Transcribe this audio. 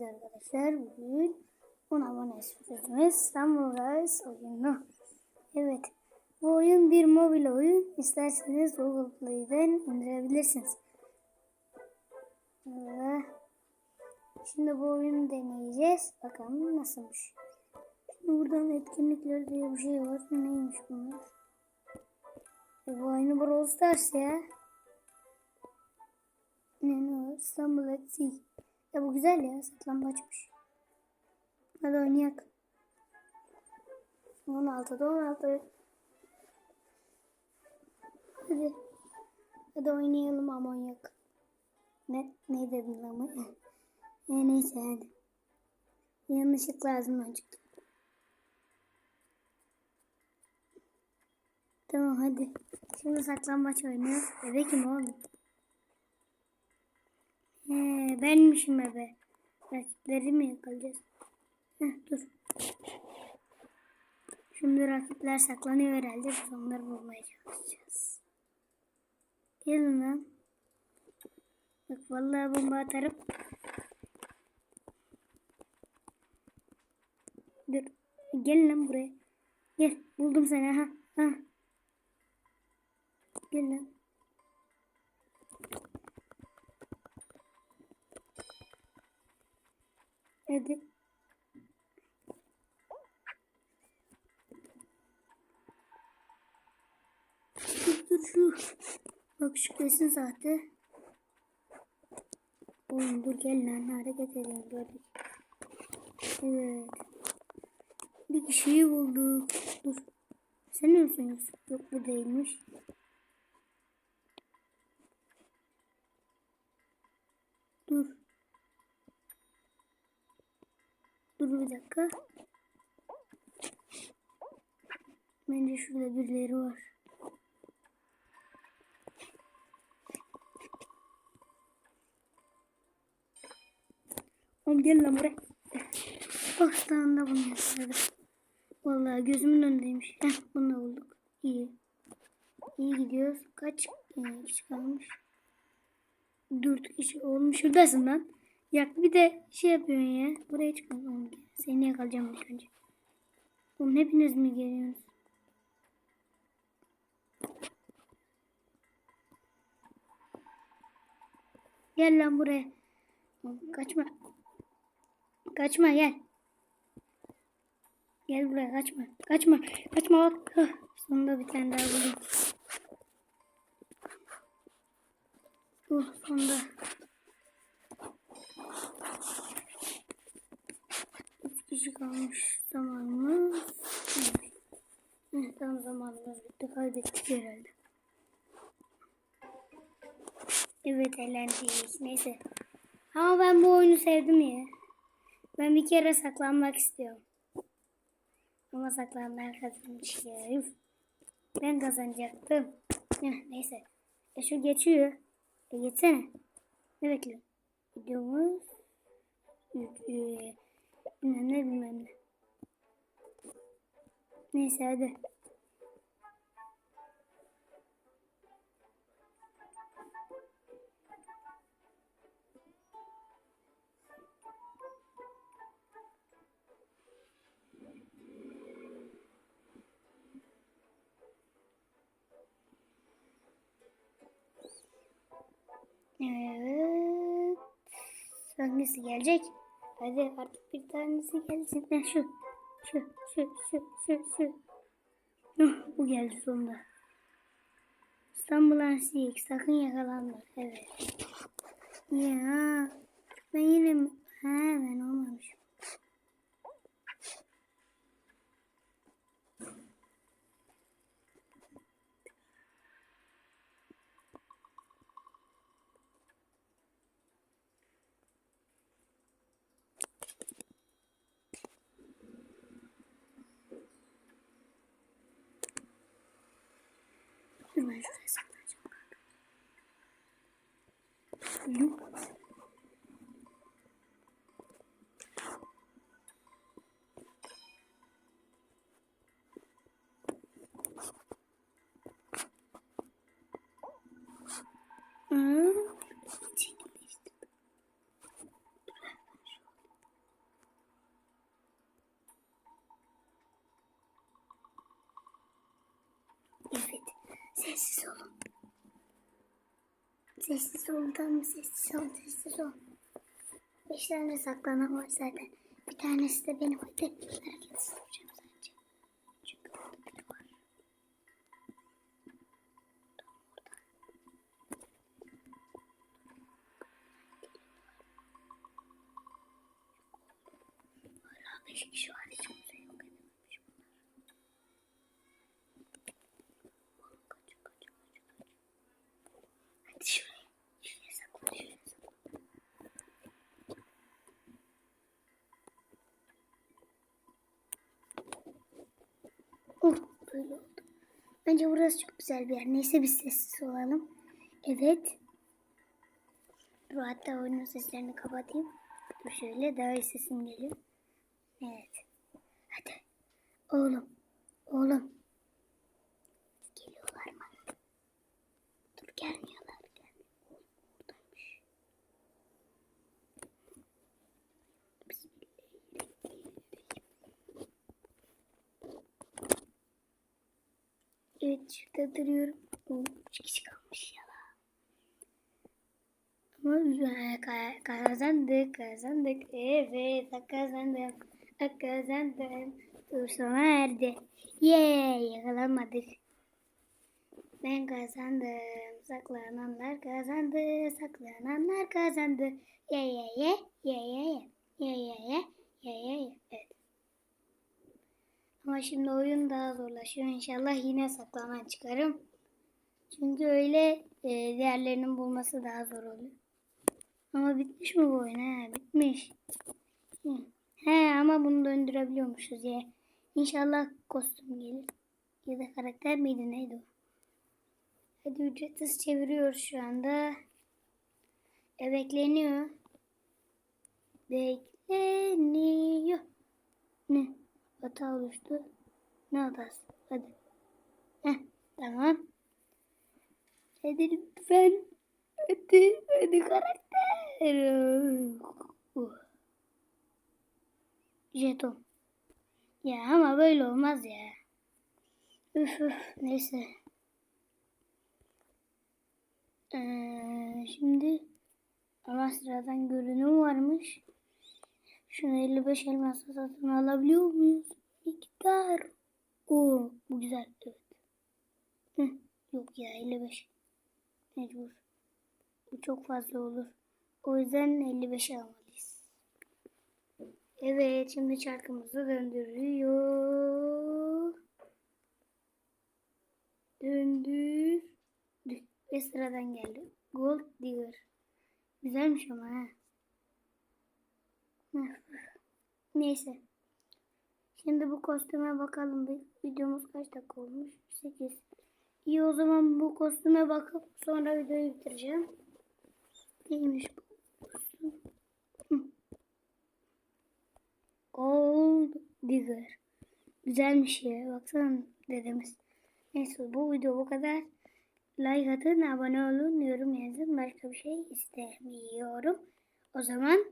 Evet arkadaşlar bugün 10 abone sürpriz Samurais oyunu. Evet bu oyun bir mobil oyun. İsterseniz Google Play'den indirebilirsiniz. Evet. Şimdi bu oyunu deneyeceğiz. Bakalım nasılmış. Şimdi buradan etkinlikler diye bir şey var. Neymiş bunlar? E, bu aynı Brawl Stars ya. Ne ne o? İstanbul at. Ya bu güzel ya. Saklambaçmış. Hadi oynayak. 16'da 16. Hadi. Hadi oynayalım amonyak. Ne, ne dedin ama? E, neyse hadi. Yanlışlıkla ağzımdan çıktı. Tamam hadi. Şimdi saklambaç oynuyoruz. Ebe kim oğlum? He, benmişim ebe. Rakipleri mi yakalayacağız? Heh, dur. Şimdi rakipler saklanıyor herhalde. Biz onları bulmaya çalışacağız. Gelin lan. Bak vallahi bomba atarım. Dur. Gel lan buraya. Gel. Buldum seni ha. Ha. Gel lan. Hadi. Dur şu. Bak şu kesin sahte. Oğlum dur gel lan hareket edelim gördük. Evet. Bir kişiyi bulduk. Dur. Sen ne misin Yok bu değilmiş. Dur. Dur bir dakika. Bence şurada birileri var. Oğlum gel lan buraya. Bak standa bunu yapıyordu. Vallahi gözümün önündeymiş. Heh bunu da bulduk. İyi. İyi gidiyoruz. Kaç e, kişi kalmış? Dört kişi olmuş. Şuradasın lan. Yak bir de şey yapıyorsun ya. Buraya. Oğlum, seni yakalayacağım ilk önce. Oğlum hepiniz mi geliyorsunuz? Gel lan buraya. Kaçma. Kaçma gel. Gel buraya kaçma. Kaçma. Kaçma bak. Hah, sonunda bir tane daha buldum. Oh sonunda. Üç kişi kalmış zamanımız. Evet. Evet, tam zamanımız bitti. Kaybettik herhalde. Evet eğlendik. Neyse. Ama ben bu oyunu sevdim ya. Ben bir kere saklanmak istiyorum. Ama saklananlar kazanmış ya. Ben kazanacaktım. Neyse. E şu geçiyor. E geçsene. Ne bekliyorsun? Videomuz. E, bilmem ne bilmem ne. Neyse hadi. Evet. Hangisi gelecek? Hadi artık bir tanesi gelsin. Ne şu. Şu, şu, şu, şu, şu. Bu geldi sonunda. İstanbul Ansiyik. Sakın yakalanma. Evet. Ya. Ben yine mi? Ha ben olmamışım. Dur. Hı? Çekil işte. Dur ben şöyle. Sessiz olun. Sessiz olun tamam sessiz olun sessiz olun. Beş tane saklanan var zaten. Bir tanesi de benim. Hadi hareketsiz olacağım sadece. Çünkü orada biri var. Hala beş kişi var. Hiç kimse yok edememiş bunlar. Oğlum kaçın kaçın kaçın kaçın. Hadi şuraya. Şuraya saklan şuraya saklan. Oh böyle oldu. Bence burası çok güzel bir yer. Neyse biz sessiz olalım. Evet. Dur hatta oyunun seslerini kapatayım. Dur şöyle daha iyi sesim geliyor. Evet. Hadi. Oğlum. Oğlum. Geliyorlar mı? Dur. Gelmiyor. Evet şurada duruyorum. Oo, üç kişi kalmış ya. Ama güzel ka- kazandık kazandık. Evet kazandım. Kazandım. Dur sona erdi. Yeee yakalanmadık. Ben kazandım. Saklananlar kazandı. Saklananlar kazandı. Ye ye ye ye ye ye ye ye ye ye ye. Evet. Ama şimdi oyun daha zorlaşıyor. İnşallah yine saklanan çıkarım. Çünkü öyle e, diğerlerinin bulması daha zor oluyor. Ama bitmiş mi bu oyun? He, bitmiş. He ama bunu döndürebiliyormuşuz ya. İnşallah kostüm gelir. Ya da karakter miydi neydi o? Hadi ücretsiz çeviriyoruz şu anda. E bekleniyor. Bekleniyor. Ne? Hata oluştu. Ne hatası? Hadi. Heh, tamam. Hadi lütfen. Hadi, hadi karakter. Uh. Jeton. Ya ama böyle olmaz ya. Üf üf neyse. Ee, şimdi ama sıradan görünüm varmış. Şunu 55 elmasla satın alabiliyor muyuz? Miktar. Oo, bu güzel. Evet. Hı, yok ya 55. Mecbur. Bu çok fazla olur. O yüzden 55 almalıyız. Evet şimdi çarkımızı döndürüyor. Döndür. Ve sıradan geldi. Gold Digger. Güzelmiş ama ha. Neyse. Şimdi bu kostüme bakalım. Videomuz kaç dakika olmuş? 8. İyi o zaman bu kostüme bakıp sonra videoyu bitireceğim. Neymiş bu. Gold Digger. Güzelmiş ya. Baksana dedemiz. Neyse bu video bu kadar. Like atın, abone olun, yorum yazın. Başka bir şey istemiyorum. O zaman